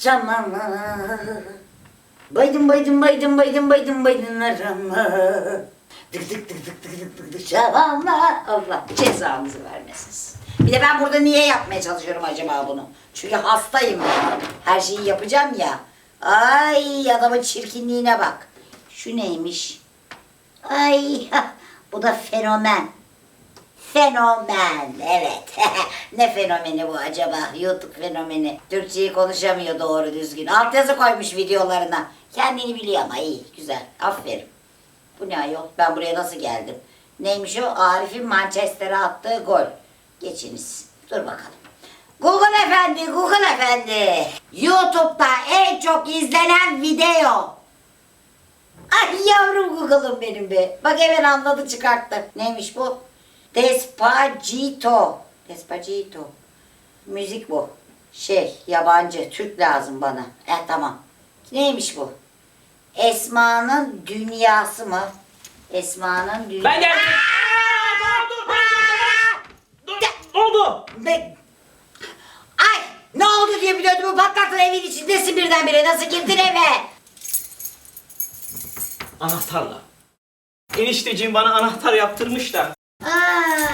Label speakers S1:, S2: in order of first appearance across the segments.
S1: cananı. Baydım baydım baydım baydım baydım baydınlarımı. Tık tık tık tık tık tık tık tık şabanla. Allah cezanızı vermesin. Bir de ben burada niye yapmaya çalışıyorum acaba bunu? Çünkü hastayım ben. Her şeyi yapacağım ya. Ay adamın çirkinliğine bak. Şu neymiş? Ay bu da fenomen. Fenomen evet. ne fenomeni bu acaba? YouTube fenomeni. Türkçeyi konuşamıyor doğru düzgün. Altyazı koymuş videolarına. Kendini biliyor ama iyi güzel. Aferin. Bu ne ayol? Ben buraya nasıl geldim? Neymiş o? Arif'in Manchester'a attığı gol. Geçiniz. Dur bakalım. Google efendi, Google efendi. YouTube'da en çok izlenen video. Ay yavrum Google'ım benim be. Bak hemen anladı çıkarttı. Neymiş bu? Despacito. Despacito. Müzik bu. Şey yabancı. Türk lazım bana. E tamam. Neymiş bu? Esma'nın dünyası mı? Esma'nın dünyası.
S2: Ben geldim. Dur, dur, dur, dur. Ne oldu?
S1: Ne? Ay ne oldu diye ödümü patlattın evin içindesin birdenbire. Nasıl girdin eve?
S2: Anahtarla. Enişteciğim bana anahtar yaptırmış da.
S1: Aa,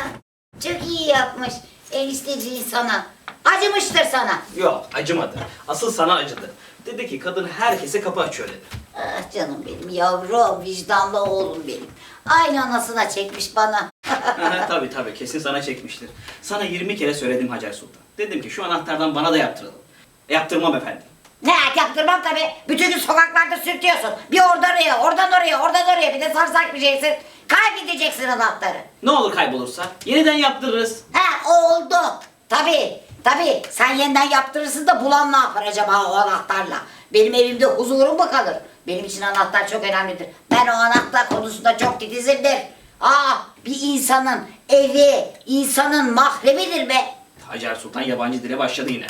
S1: çok iyi yapmış. Enişteciğin sana. Acımıştır sana.
S2: Yok acımadı. Asıl sana acıdı. Dedi ki kadın herkese kapı açıyor dedi.
S1: Ah canım benim yavrum, vicdanlı oğlum benim. Aynı anasına çekmiş bana.
S2: Aha, tabii tabii kesin sana çekmiştir. Sana 20 kere söyledim Hacer Sultan. Dedim ki şu anahtardan bana da yaptıralım. E, yaptırmam efendim.
S1: ne yaptırmam tabii. Bütün gün sokaklarda sürtüyorsun. Bir oradan oraya, oradan oraya, oradan oraya. Bir de sarsak bir şeysin. Kaybedeceksin anahtarı.
S2: Ne olur kaybolursa yeniden yaptırırız.
S1: Ha oldu. Tabii, tabii. Sen yeniden yaptırırsın da bulan ne yapar acaba o anahtarla? Benim evimde huzurum mu kalır? Benim için anahtar çok önemlidir. Ben o anahtar konusunda çok titizimdir. Aa, bir insanın evi, insanın mahremidir be.
S2: Hacer Sultan yabancı dile başladı yine.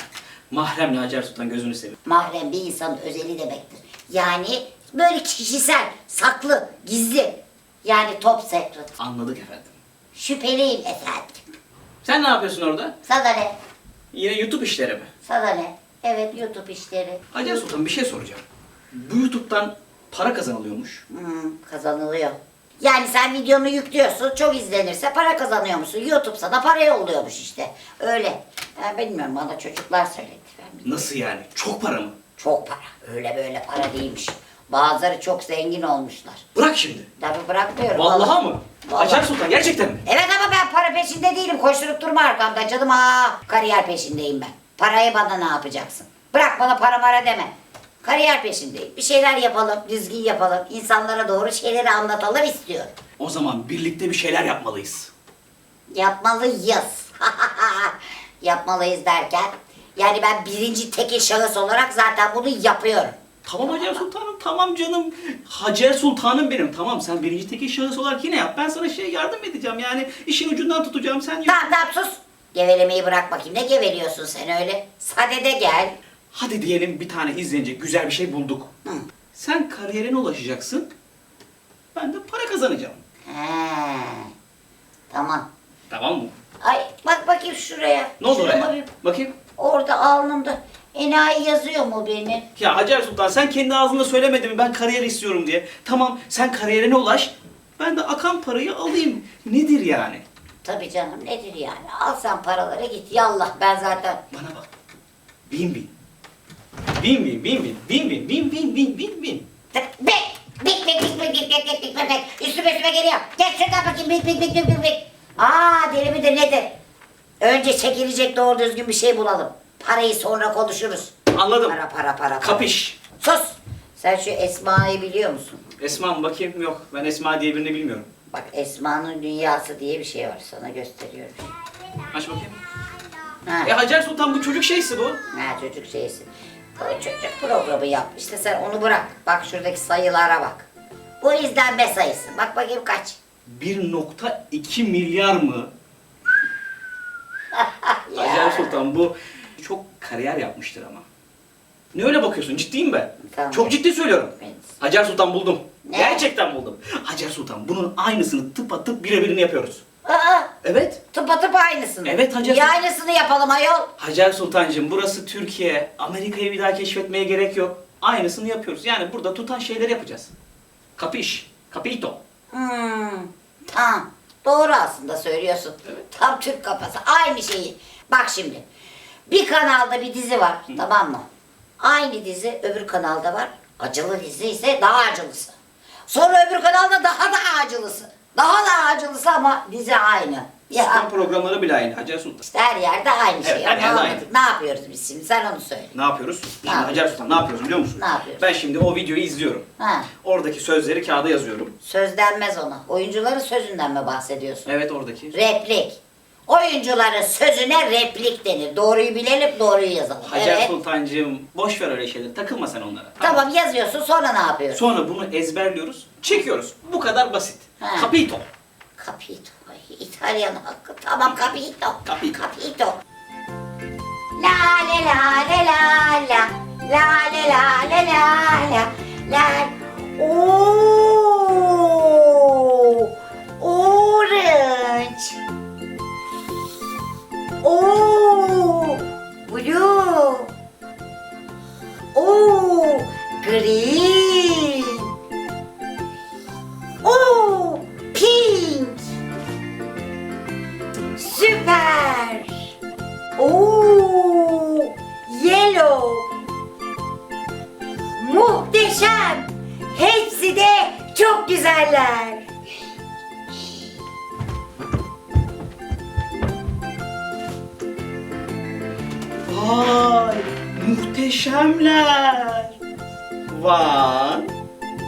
S2: Mahremle Hacer Sultan gözünü seveyim.
S1: Mahrem bir insanın özeli demektir. Yani böyle kişisel, saklı, gizli. Yani top secret.
S2: Anladık efendim.
S1: Şüpheliyim efendim.
S2: Sen ne yapıyorsun orada?
S1: Sana ne?
S2: Yine YouTube işleri mi?
S1: Sana ne? Evet YouTube işleri.
S2: Hacer Sultan bir şey soracağım. Bu YouTube'dan para kazanılıyormuş.
S1: Hmm, kazanılıyor. Yani sen videonu yüklüyorsun, çok izlenirse para kazanıyor musun? YouTube sana para yolluyormuş işte. Öyle. Ben bilmiyorum, bana çocuklar söyledi. Ben bilmiyorum.
S2: Nasıl yani? Çok para mı?
S1: Çok para. Öyle böyle para değilmiş. Bazıları çok zengin olmuşlar.
S2: Bırak şimdi.
S1: Tabii bırakmıyorum.
S2: Vallahi mı?
S1: Vallahi.
S2: Hacer Sultan gerçekten mi?
S1: Evet ama ben para peşinde değilim. Koşturup durma arkamda canım. Aa, kariyer peşindeyim ben. Parayı bana ne yapacaksın? Bırak bana para mara deme. Kariyer peşindeyim. Bir şeyler yapalım, düzgün yapalım. İnsanlara doğru şeyleri anlatalım istiyorum.
S2: O zaman birlikte bir şeyler yapmalıyız.
S1: Yapmalıyız. Yapmalıyız derken. Yani ben birinci tekil şahıs olarak zaten bunu yapıyorum.
S2: Tamam Hacer Sultanım, tamam canım. Hacer Sultanım benim. Tamam sen birinci teki şahıs olarak yine yap. Ben sana şey yardım edeceğim. Yani işin ucundan tutacağım. Sen yap.
S1: Tamam tamam sus. Gevelemeyi bırak bakayım. Ne geveliyorsun sen öyle? Sadede gel.
S2: Hadi diyelim bir tane izlenecek güzel bir şey bulduk.
S1: Hı.
S2: Sen kariyerine ulaşacaksın. Ben de para kazanacağım.
S1: He. Tamam.
S2: Tamam mı?
S1: Ay bak bakayım şuraya.
S2: Ne oldu
S1: Şurama
S2: oraya?
S1: bir-
S2: Bakayım.
S1: Orada alnımda enayi yazıyor mu benim?
S2: Ya Hacer Sultan sen kendi ağzında söylemedin mi ben kariyer istiyorum diye. Tamam sen kariyerine ulaş. Ben de akan parayı alayım. Nedir yani?
S1: Tabii canım nedir yani? Al sen paraları git yallah ben zaten.
S2: Bana bak. Bin bin. Bin bin bin bin. Bin bin bin bin bin bin bin.
S1: Bek! Bik bik bik bik bik bik bik bik bik bik. Üstüme üstüme geliyor. Geç şuradan bakayım bik bik bik bik bik bik. Aa deli midir nedir? Önce çekilecek doğru düzgün bir şey bulalım. Parayı sonra konuşuruz.
S2: Anladım.
S1: Para para para. para.
S2: Kapış.
S1: Sus! Sen şu Esma'yı biliyor musun?
S2: Esma mı bakayım? Yok. Ben Esma diye birini bilmiyorum.
S1: Bak Esma'nın dünyası diye bir şey var sana gösteriyorum.
S2: Aç bakayım.
S1: Ha.
S2: E Hacer Sultan bu çocuk şeysi bu.
S1: Ha çocuk şeysi. O çocuk programı yap. İşte sen onu bırak. Bak şuradaki sayılara bak. Bu izlenme sayısı. Bak bakayım kaç.
S2: 1.2 milyar mı? Hacer Sultan bu çok kariyer yapmıştır ama. Ne öyle bakıyorsun? Ciddiyim ben.
S1: Tamam.
S2: Çok ciddi söylüyorum.
S1: Evet.
S2: Hacer Sultan buldum.
S1: Ne?
S2: Gerçekten buldum. Hacer Sultan bunun aynısını tıpatıp birebirini yapıyoruz.
S1: Aa,
S2: Evet.
S1: Tıpatıp aynısını.
S2: Evet, Hacer Sultan.
S1: aynısını yapalım ayol?
S2: Hacer Sultancığım burası Türkiye. Amerika'yı bir daha keşfetmeye gerek yok. Aynısını yapıyoruz. Yani burada tutan şeyleri yapacağız. Kapiş. Capito.
S1: Hmm, tamam. Doğru aslında söylüyorsun.
S2: Evet.
S1: Tam Türk kafası. Aynı şeyi. Bak şimdi. Bir kanalda bir dizi var. Tamam mı? Aynı dizi öbür kanalda var. Acılı dizi ise daha acılısı. Sonra öbür kanalda daha da acılısı. Daha da acılısı ama dizi aynı.
S2: Spor
S1: Ya
S2: programları bile aynı Hacer Sultan.
S1: işte her yerde aynı şey.
S2: Evet, her yerde aynı.
S1: Ne yapıyoruz biz şimdi? Sen onu söyle.
S2: Ne yapıyoruz? Şimdi
S1: yapıyoruz?
S2: Hacer Sultan ne yapıyoruz biliyor musun?
S1: Ne yapıyoruz?
S2: Ben şimdi o videoyu izliyorum.
S1: Ha.
S2: Oradaki sözleri kağıda yazıyorum.
S1: Söz denmez ona. Oyuncuların sözünden mi bahsediyorsun?
S2: Evet oradaki.
S1: Replik. Oyuncuların sözüne replik denir. Doğruyu bilelim, doğruyu yazalım.
S2: Hacer
S1: evet.
S2: Sultancığım boş ver öyle şeyleri. Takılma sen onlara.
S1: Tamam yazıyorsun sonra ne yapıyorsun?
S2: Sonra bunu ezberliyoruz, çekiyoruz. Bu kadar basit.
S1: Ha.
S2: Capito.
S1: Capito. İtalyan hakkı. Tamam capito.
S2: Capito.
S1: Capito. La le la le la la. La le la le la la. La. Oo.
S2: Vay, muhteşemler. One,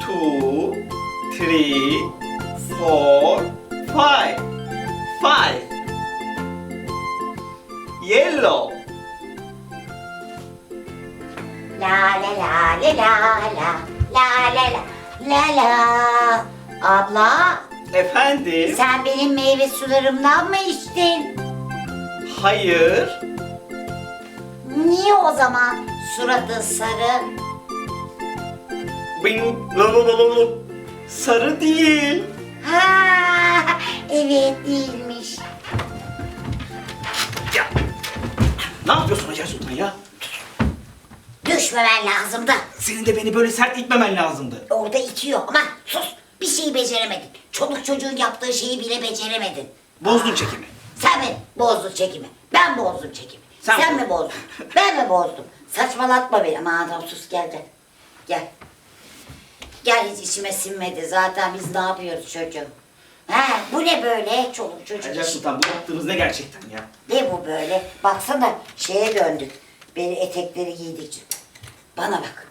S2: two, three, four, five. Five. Yellow.
S1: La la la la la la la la la la la. Abla,
S2: Efendim?
S1: sen benim meyve sularımdan mı içtin?
S2: Hayır.
S1: Niye o zaman suratın sarı?
S2: Benim lalalalalı. Sarı değil.
S1: Ha, evet değilmiş.
S2: Ya. Ne yapıyorsun Hacer Sultan ya?
S1: Düşmemen lazımdı.
S2: Senin de beni böyle sert itmemen lazımdı.
S1: Orada itiyor ama sus. Bir şeyi beceremedin. Çoluk çocuğun yaptığı şeyi bile beceremedin.
S2: Bozdun çekimi.
S1: Sen mi bozdun çekimi? Ben bozdum çekimi.
S2: Sen
S1: Sen, mi bozdun? ben mi bozdum? Saçmalatma beni. Aman adam sus gel gel. Gel. Gel hiç içime sinmedi. Zaten biz ne yapıyoruz çocuğum? Ha, bu ne böyle çoluk çocuk
S2: Hacer
S1: işi?
S2: Sultan bu yaptığınız ne gerçekten ya?
S1: Ne bu böyle? Baksana şeye döndük. Beni etekleri giydikçe. Bana bak.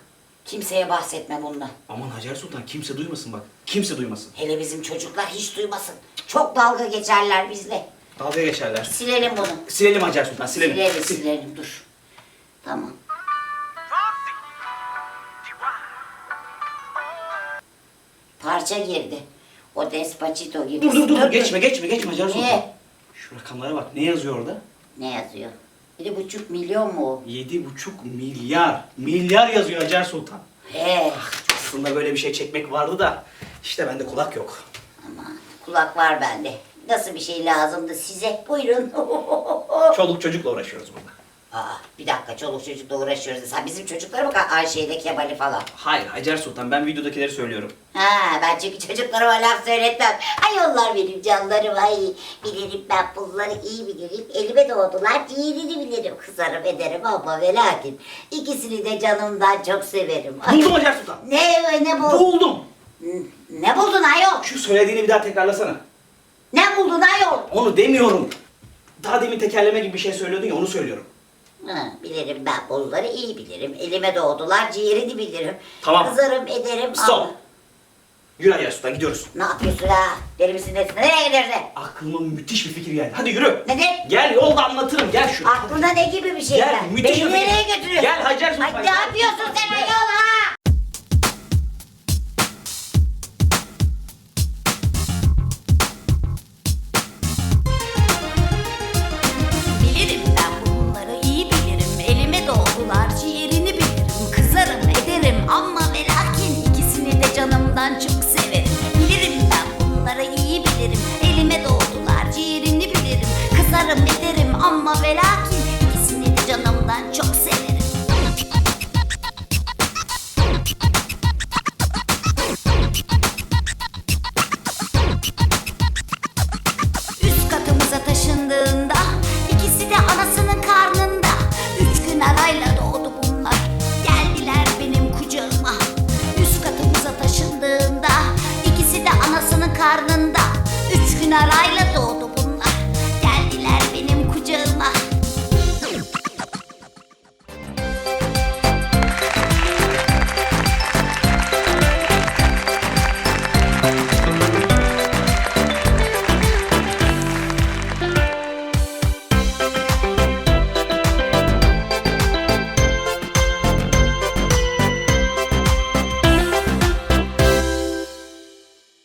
S1: Kimseye bahsetme bundan.
S2: Aman Hacer Sultan kimse duymasın bak. Kimse duymasın.
S1: Hele bizim çocuklar hiç duymasın. Çok dalga geçerler bizle.
S2: Dalga geçerler.
S1: Silelim bunu.
S2: Silelim Hacer Sultan silelim.
S1: Silelim,
S2: Sil.
S1: silelim. Dur. Tamam. Parça girdi. O Despacito gibi.
S2: Dur dur dur geçme geçme geçme Hacer Sultan.
S1: Niye?
S2: Şu rakamlara bak ne yazıyor orada?
S1: Ne yazıyor? Bir buçuk milyon mu o?
S2: Yedi buçuk milyar. Milyar yazıyor Hacer Sultan.
S1: He.
S2: Aslında böyle bir şey çekmek vardı da işte bende kulak yok.
S1: Aman kulak var bende. Nasıl bir şey lazımdı size? Buyurun.
S2: Çoluk çocukla uğraşıyoruz burada.
S1: Aa, bir dakika çoluk çocukla uğraşıyoruz. Sen bizim çocuklara bak Ayşe'yle Kemal'i falan.
S2: Hayır Hacer Sultan ben videodakileri söylüyorum.
S1: Ha ben çünkü çocuklarıma laf söyletmem. Ay onlar benim canlarım ay. Bilirim ben bunları iyi bilirim. Elime doğdular ciğerini bilirim. Kızarım ederim ama ve lakin ikisini de canımdan çok severim. Ay,
S2: Buldum Hacer Sultan.
S1: Ne ne bu?
S2: Buldum.
S1: Ne buldun ayol?
S2: Şu söylediğini bir daha tekrarlasana.
S1: Ne buldun ayol?
S2: Onu demiyorum. Daha demin tekerleme gibi bir şey söylüyordun ya onu söylüyorum.
S1: Ha, bilirim ben bunları iyi bilirim. Elime doğdular ciğerini bilirim.
S2: Tamam.
S1: Kızarım ederim
S2: Stop.
S1: ama.
S2: Yürü Sultan gidiyoruz.
S1: Ne yapıyorsun ha? Deli misin nesin? Nereye gidiyorsun?
S2: Aklıma müthiş bir fikir geldi. Hadi yürü.
S1: Nedir?
S2: Gel yolda anlatırım. Gel şuraya.
S1: Aklına ne gibi bir şey
S2: Gel, müthiş
S1: Beni
S2: bir fikir.
S1: nereye götürüyorsun?
S2: Gel Hacer Sultan,
S1: Ay, ne
S2: gel.
S1: yapıyorsun sen ayol ha?
S3: De canımdan çok severim. Bilirim ben bunları iyi bilirim. Elime doğdular ciğerini bilirim.
S1: Kızarım ederim ama ve lakin ikisini de canımdan çok Narayana